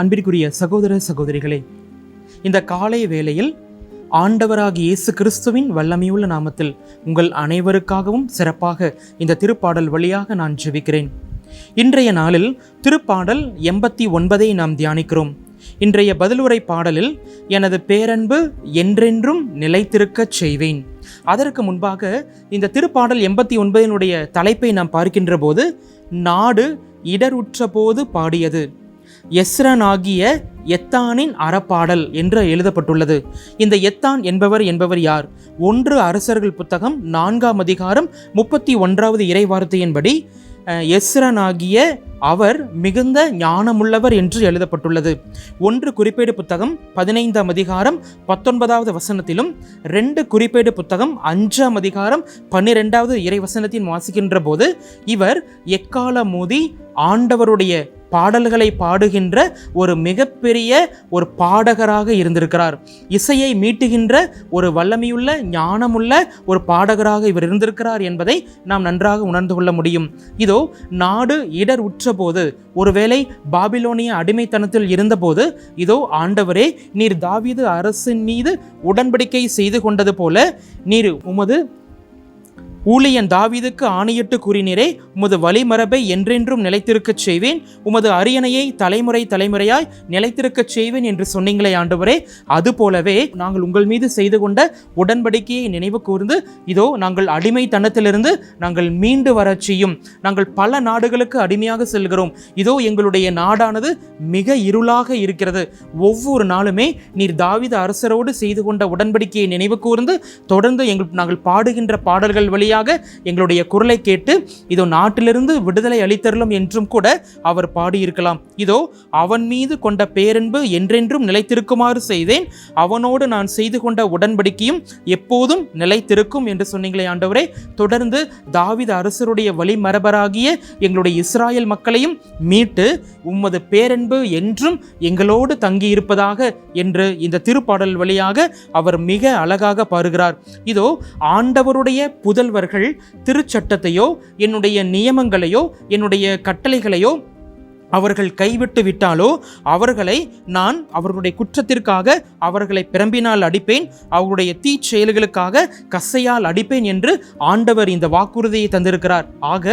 அன்பிற்குரிய சகோதர சகோதரிகளே இந்த காலை வேளையில் ஆண்டவராக இயேசு கிறிஸ்துவின் வல்லமையுள்ள நாமத்தில் உங்கள் அனைவருக்காகவும் சிறப்பாக இந்த திருப்பாடல் வழியாக நான் ஜெபிக்கிறேன். இன்றைய நாளில் திருப்பாடல் எண்பத்தி ஒன்பதை நாம் தியானிக்கிறோம். இன்றைய பதிலுரை பாடலில் எனது பேரன்பு என்றென்றும் நிலைத்திருக்கச் செய்வேன். அதற்கு முன்பாக இந்த திருப்பாடல் எண்பத்தி ஒன்பதினுடைய தலைப்பை நாம் பார்க்கின்ற போது நாடு இடருற்ற போது பாடியது. எஸ்ரனாகிய எத்தானின் அறப்பாடல் என்று எழுதப்பட்டுள்ளது. இந்த எத்தான் என்பவர் என்பவர் யார்? ஒன்று அரசர்கள் புத்தகம் நான்காம் அதிகாரம் முப்பத்தி ஒன்றாவது இறைவார்த்தையின்படி எஸ்ரனாகிய அவர் மிகுந்த ஞானமுள்ளவர் என்று எழுதப்பட்டுள்ளது. ஒன்று குறிப்பேடு புத்தகம் பதினைந்தாம் அதிகாரம் பத்தொன்பதாவது வசனத்திலும் ரெண்டு குறிப்பேடு புத்தகம் அஞ்சாம் அதிகாரம் பன்னிரெண்டாவது இறை வசனத்தின் வாசிக்கின்ற போது இவர் எக்கால மோதி ஆண்டவருடைய பாடல்களை பாடுகின்ற ஒரு மிகப்பெரிய ஒரு பாடகராக இருந்திருக்கிறார். இசையை மீட்டுகின்ற ஒரு வல்லமையுள்ள ஞானமுள்ள ஒரு பாடகராக இவர் இருந்திருக்கிறார் என்பதை நாம் நன்றாக உணர்ந்து கொள்ள முடியும். இதோ நாடு இடர் உற்றபோது ஒருவேளை பாபிலோனிய அடிமைத்தனத்தில் இருந்தபோது இதோ ஆண்டவரே நீர் தாவீது அரசின் மீது உடன்படிக்கை செய்து கொண்டது போல நீர் உமது ஊழியன் தாவீதுக்கு ஆணையிட்டு கூறினீரே உமது வழிமரபை என்றென்றும் நிலைத்திருக்கச் செய்வேன். உமது அரியணையை தலைமுறை தலைமுறையாய் நிலைத்திருக்கச் செய்வேன் என்று சொன்னீங்களே ஆண்டவரே. அதுபோலவே நாங்கள் உங்கள் மீது செய்து கொண்ட உடன்படிக்கையை நினைவு கூர்ந்து இதோ நாங்கள் அடிமைத்தனத்திலிருந்து நாங்கள் மீண்டு வரச் செய்யும். நாங்கள் பல நாடுகளுக்கு அடிமையாக செல்கிறோம். இதோ எங்களுடைய நாடானது மிக இருளாக இருக்கிறது. ஒவ்வொரு நாளுமே நீர் தாவித அரசரோடு செய்து கொண்ட உடன்படிக்கையை நினைவு கூர்ந்து தொடர்ந்து எங்கள் நாங்கள் பாடுகின்ற பாடல்கள் வழியாக எங்களுடைய குரலை கேட்டு இதோ நாட்டிலிருந்து விடுதலை அளித்தருளும் என்றும் கூட அவர் பாடியிருக்கலாம். இதோ அவன் மீது கொண்ட பேரன்பு என்றென்றும் நிலைத்திருக்குமாறு செய்தேன். அவனோடு நான் செய்து கொண்ட உடன்படிக்கையும் எப்போதும் நிலைத்திருக்கும் என்று சொன்னீங்களே ஆண்டவரே. தொடர்ந்து தாவித அரசருடைய வழிமரபராகிய எங்களுடைய இஸ்ராயல் மக்களையும் மீட்டு உமது பேரன்பு என்றும் எங்களோடு தங்கியிருப்பதாக என்று இந்த திருப்பாடல் வழியாக அவர் மிக அழகாக பாருகிறார் இதோ ஆண்டவருடைய புதல்வர் புதல்வர்கள் திருச்சட்டத்தையோ என்னுடைய நியமங்களையோ என்னுடைய கட்டளைகளையோ அவர்கள் கைவிட்டு விட்டாலோ அவர்களை நான் அவர்களுடைய குற்றத்திற்காக அவர்களை பிரம்பினால் அடிப்பேன் அவர்களுடைய தீ செயல்களுக்காக கசையால் அடிப்பேன் என்று ஆண்டவர் இந்த வாக்குறுதியை தந்திருக்கிறார். ஆக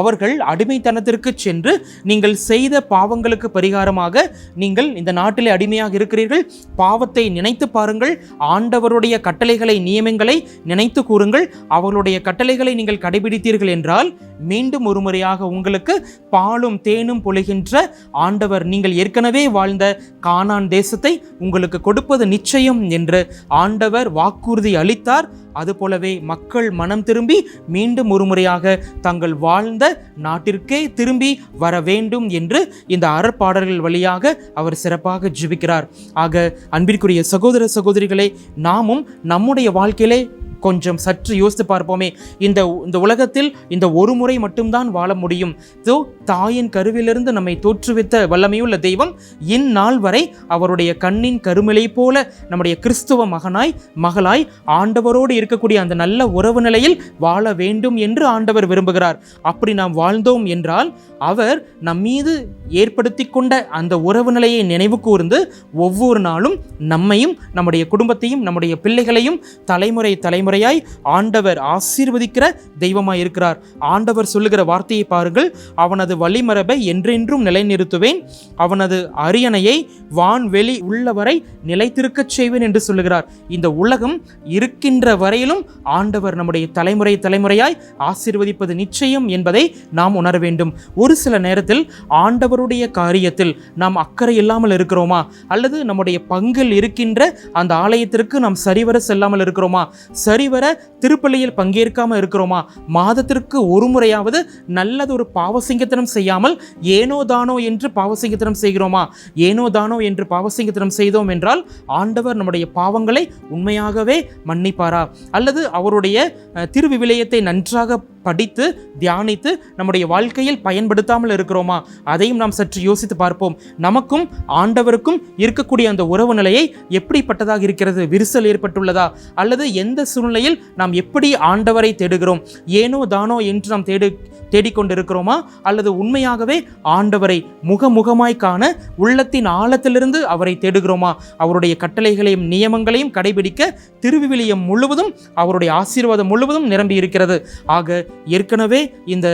அவர்கள் அடிமைத்தனத்திற்கு சென்று நீங்கள் செய்த பாவங்களுக்கு பரிகாரமாக நீங்கள் இந்த நாட்டிலே அடிமையாக இருக்கிறீர்கள். பாவத்தை நினைத்து பாருங்கள். ஆண்டவருடைய கட்டளைகளை நியமங்களை நினைத்து கூறுங்கள். அவர்களுடைய கட்டளைகளை நீங்கள் கடைபிடித்தீர்கள் என்றால் மீண்டும் ஒரு முறையாக உங்களுக்கு பாலும் தேனும் பொழிகின்ற ஆண்டவர் நீங்கள் ஏற்கனவே வாழ்ந்த கானான் தேசத்தை உங்களுக்கு கொடுப்பது நிச்சயம் என்று ஆண்டவர் வாக்குறுதி அளித்தார். அதுபோலவே மக்கள் மனம் திரும்பி மீண்டும் ஒரு முறையாக தங்கள் வாழ்ந்த நாட்டிற்கே திரும்பி வர வேண்டும் என்று இந்த அறப்பாடல்கள் வழியாக அவர் சிறப்பாக ஜிபிக்கிறார் ஆக அன்பிற்குரிய சகோதர சகோதரிகளை நாமும் நம்முடைய வாழ்க்கையிலே கொஞ்சம் சற்று யோசித்து பார்ப்போமே. இந்த இந்த உலகத்தில் இந்த ஒரு முறை மட்டும்தான் வாழ முடியும். ஸோ தாயின் கருவிலிருந்து நம்மை தோற்றுவித்த வல்லமையுள்ள தெய்வம் இந்நாள் வரை அவருடைய கண்ணின் கருமிலை போல நம்முடைய கிறிஸ்துவ மகனாய் மகளாய் ஆண்டவரோடு இருக்கக்கூடிய அந்த நல்ல உறவு நிலையில் வாழ வேண்டும் என்று ஆண்டவர் விரும்புகிறார். அப்படி நாம் வாழ்ந்தோம் என்றால் அவர் நம் மீது ஏற்படுத்தி கொண்ட அந்த உறவு நிலையை நினைவு கூர்ந்து ஒவ்வொரு நாளும் நம்மையும் நம்முடைய குடும்பத்தையும் நம்முடைய பிள்ளைகளையும் தலைமுறை தலைமுறையாய் ஆண்டவர் ஆசீர்வதிக்கிற தெய்வமாய் இருக்கிறார் ஆண்டவர் சொல்லுகிற வார்த்தையை பாருங்கள். அவனது வழிமரபை என்றென்றும் நிலைநிறுத்துவேன். அவனது அரியணையை வான்வெளி உள்ளவரை நிலைத்திருக்கச் செய்வேன் என்று சொல்லுகிறார். இந்த உலகம் இருக்கின்ற வரையிலும் ஆண்டவர் நம்முடைய தலைமுறை தலைமுறையாய் ஆசீர்வதிப்பது நிச்சயம் என்பதை நாம் உணர வேண்டும். ஒரு சில நேரத்தில் ஆண்டவருடைய காரியத்தில் நாம் அக்கறை இல்லாமல் இருக்கிறோமா? அல்லது நம்முடைய பங்கில் இருக்கின்ற அந்த ஆலயத்திற்கு நாம் சரிவர செல்லாமல் இருக்கிறோமா? சரிவர திருப்பள்ளியில் பங்கேற்காமல் இருக்கிறோமா? மாதத்திற்கு ஒரு முறையாவது நல்லது ஒரு பாவசிங்கத்தனம் செய்யாமல் ஏனோ தானோ என்று பாவசிங்கத்தனம் செய்கிறோமா? ஏனோ தானோ என்று பாவசிங்கத்தனம் செய்தோம் என்றால் ஆண்டவர் நம்முடைய பாவங்களை உண்மையாகவே மன்னிப்பாரா? அல்லது அவருடைய அஹ், திருவிவிலியத்தை நன்றாக படித்து தியானித்து நம்முடைய வாழ்க்கையில் பயன்படுத்தாமல் இருக்கிறோமா? அதையும் நாம் சற்று யோசித்து பார்ப்போம். நமக்கும் ஆண்டவருக்கும் இருக்கக்கூடிய அந்த உறவு நிலையை எப்படிப்பட்டதாக இருக்கிறது? விரிசல் ஏற்பட்டுள்ளதா? அல்லது எந்த சூழ்நிலையில் நாம் எப்படி ஆண்டவரை தேடுகிறோம்? ஏனோ தானோ என்று நாம் தேடு தேடிக்கொண்டிருக்கிறோமா? அல்லது உண்மையாகவே ஆண்டவரை முகமுகமாய் காண உள்ளத்தின் ஆழத்திலிருந்து அவரை தேடுகிறோமா? அவருடைய கட்டளைகளையும் நியமங்களையும் கடைபிடிக்க திருவிவிலியம் முழுவதும் அவருடைய ஆசீர்வாதம் முழுவதும் நிரம்பி இருக்கிறது ஆக ஏற்கனவே இந்த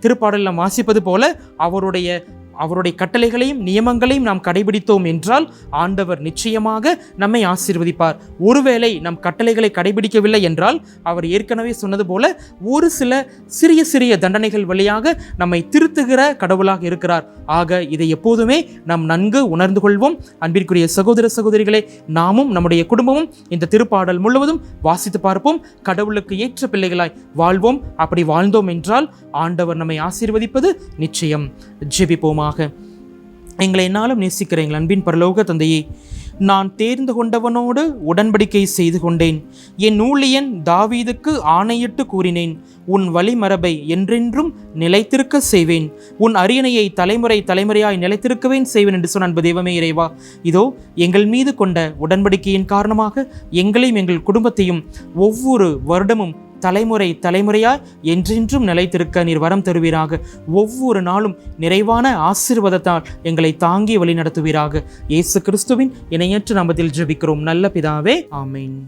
திருப்பாடலில் வாசிப்பது போல அவருடைய அவருடைய கட்டளைகளையும் நியமங்களையும் நாம் கடைபிடித்தோம் என்றால் ஆண்டவர் நிச்சயமாக நம்மை ஆசீர்வதிப்பார். ஒருவேளை நம் கட்டளைகளை கடைபிடிக்கவில்லை என்றால் அவர் ஏற்கனவே சொன்னது போல ஒரு சில சிறிய சிறிய தண்டனைகள் வழியாக நம்மை திருத்துகிற கடவுளாக இருக்கிறார். ஆக இதை எப்போதுமே நாம் நன்கு உணர்ந்து கொள்வோம். அன்பிற்குரிய சகோதர சகோதரிகளை நாமும் நம்முடைய குடும்பமும் இந்த திருப்பாடல் முழுவதும் வாசித்து பார்ப்போம். கடவுளுக்கு ஏற்ற பிள்ளைகளாய் வாழ்வோம். அப்படி வாழ்ந்தோம் என்றால் ஆண்டவர் நம்மை ஆசீர்வதிப்பது நிச்சயம். ஜெபிப்போமாக எங்களை என்னாலும் நேசிக்கிற எங்கள் அன்பின் பரலோக தந்தையே நான் தேர்ந்து கொண்டவனோடு உடன்படிக்கை செய்து கொண்டேன். என் ஊழியன் தாவீதுக்கு ஆணையிட்டு கூறினேன் உன் வழிமரபை என்றென்றும் நிலைத்திருக்க செய்வேன். உன் அரியணையை தலைமுறை தலைமுறையாய் நிலைத்திருக்கவேன் செய்வேன் என்று சொன்ன அன்பு தெய்வமே இறைவா. இதோ எங்கள் மீது கொண்ட உடன்படிக்கையின் காரணமாக எங்களையும் எங்கள் குடும்பத்தையும் ஒவ்வொரு வருடமும் தலைமுறை தலைமுறையாய் என்றென்றும் நிலைத்திருக்க நீர் வரம் தருவீராக. ஒவ்வொரு நாளும் நிறைவான ஆசீர்வாதத்தால் எங்களை தாங்கி வழிநடத்துவீராக. இயேசு கிறிஸ்துவின் இணையற்ற நாமத்தில் ஜெபிக்கிறோம். நல்ல பிதாவே ஆமீன்.